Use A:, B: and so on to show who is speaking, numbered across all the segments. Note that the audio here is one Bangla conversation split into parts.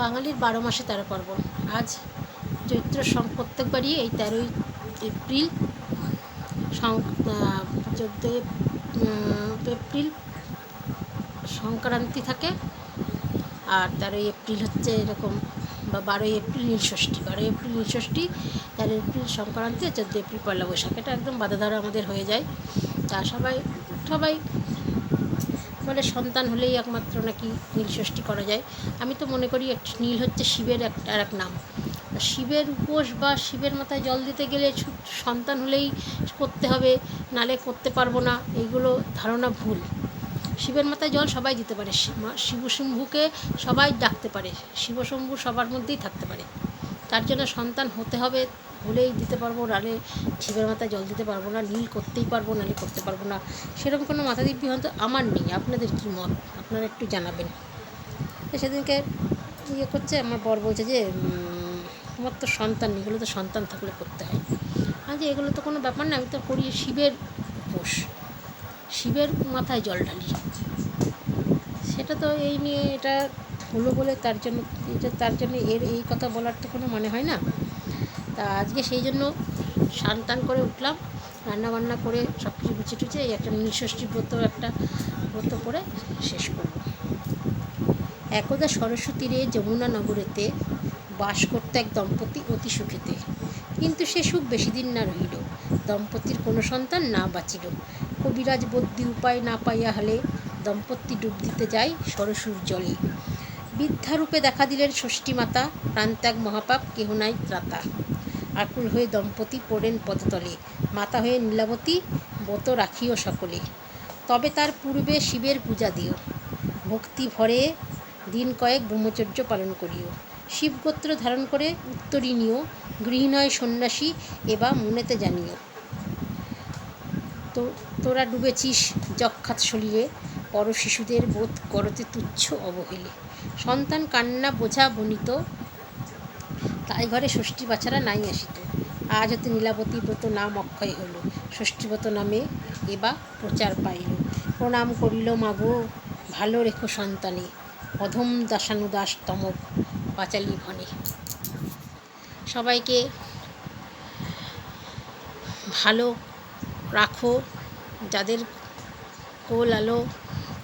A: বাঙালির বারো মাসে তেরো পার্বণ আজ চৈত্র সং প্রত্যেকবারই এই তেরোই এপ্রিল চোদ্দোই এপ্রিল সংক্রান্তি থাকে আর তেরোই এপ্রিল হচ্ছে এরকম বা বারোই এপ্রিল নীলষষ্ঠী বারোই এপ্রিল নীলষষ্ঠী তেরো এপ্রিল সংক্রান্তি চোদ্দ এপ্রিল পয়লা বৈশাখ। এটা একদম বাধা ধরা আমাদের হয়ে যায়। তা সবাই সবাই বলে সন্তান হলেই একমাত্র নাকি নীল নীলষষ্ঠী করা যায়। আমি তো মনে করি নীল হচ্ছে শিবের এক, আর এক নাম। শিবের উপোস বা শিবের মাথায় জল দিতে গেলে সন্তান হলেই করতে হবে, নালে করতে পারব না, এইগুলো ধারণা ভুল। শিবের মাথায় জল সবাই দিতে পারে শিবশম্ভুকে সবাই ডাকতে পারে শিবশম্ভু সবার মধ্যেই থাকতে পারে। তার জন্য সন্তান হতে হবে হলেই দিতে পারব নালে শিবের মাথায় জল দিতে পারব না নীল করতেই পারব নালে করতে পারব না। সেরকম কোনো মাথা দিব্যি হয়তো আমার নেই। আপনাদের কী মত? আপনারা একটু জানাবেন। তো সেদিনকে ইয়ে করছে আমার বর বলছে যে তোমার তো সন্তান নেই, এগুলো তো সন্তান থাকলে করতে হয়। আমি যে এগুলো তো কোনো ব্যাপার না আমি তো করি শিবের উপোস শিবের মাথায় জল ঢালি। সেটা তো এই নিয়ে এটা হলো বলে তার জন্য এটা তার জন্য এর এই কথা বলার তো কোনো মানে হয় না। তা আজকে সেই জন্য স্নান টান করে উঠলাম, রান্না বান্না করে সব কিছু গুছিয়ে এই একটা নিঃষষ্ঠী ব্রত, একটা ব্রত করে শেষ করব। একদা সরস্বতীরে যমুনা নগরেতে বাস করতে এক দম্পতি অতি সুখেতে। কিন্তু সে সুখ বেশি দিন না রহিল। দম্পতির কোনো সন্তান না বাঁচিল। কবিরাজ বদ্যি উপায় না পাইয়া হলে দম্পতি ডুব দিতে যায় সরসুর জলে। বৃদ্ধারূপে দেখা দিলেন ষষ্ঠী মাতা প্রান্ত্যাগ মহাপাপ, কেহ নাই ত্রাতা। আকুল হয়ে দম্পতি পড়েন পদতলে। মাতা হয়ে নীলাবতী, ব্রত রাখিও সকলে। তবে তার পূর্বে শিবের পূজা দিও। ভক্তি ভরে দিন কয়েক ব্রহ্মচর্য পালন করিও। শিবগোত্র ধারণ করে উত্তরীণীয় গৃহিণয় সন্ন্যাসী এবা মনেতে জানিও। তো, তোরা ডুবেছিস যক্ষাত শরীরে। পর শিশুদের বোধ করতে তুচ্ছ অবহেলে। সন্তান কান্না বোঝা বনিত তাই ঘরে ষষ্ঠী বাছারা নাই আসিত। আজ হতে নীলাবতী ব্রত নাম অক্ষয় হলো ষষ্ঠীব্রত নামে এবা প্রচার পাইল। প্রণাম করিল, মাগো, ভালো রেখো সন্তানে। অধম দাসানুদাস তমক পাঁচালি ভনে সবাইকে ভালো রাখো। যাদের কোল আলো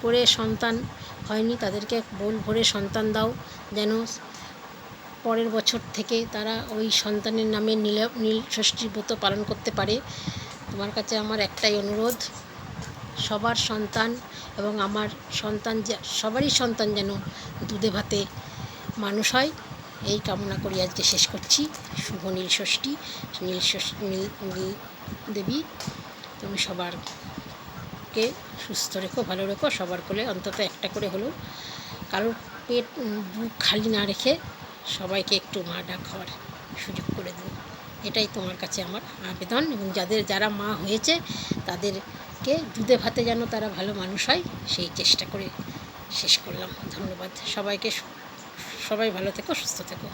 A: করে সন্তান হয়নি, তাদেরকে বোল ভরে সন্তান দাও। যেন পরের বছর থেকে তারা ওই সন্তানের নামে নীল নীল ষষ্ঠী ব্রত পালন করতে পারে। তোমার কাছে আমার একটাই অনুরোধ, সবার সন্তান এবং আমার সন্তান সবারই সন্তান যেন দুধে ভাতে মানুষ হয়, এই কামনা করি আজকে শেষ করছি। শুভ নীল ষষ্ঠী নীল ষষ্ঠী নীল দেবী, তুমি সবারকে সুস্থ রেখো, ভালো রেখো, সবার কোলে অন্তত একটা করে হলেও। কারোর পেট বুক খালি না রেখে সবাইকে একটু মা ডাক হওয়ার সুযোগ করে দেবো এটাই তোমার কাছে আমার আবেদন এবং যাদের, যারা মা হয়েছে, তাদেরকে দুধে ভাতে যেন তারা ভালো মানুষ হয়, সেই চেষ্টা করে শেষ করলাম। ধন্যবাদ। সবাইকে সবাই ভালো থেকো, সুস্থ থেকো।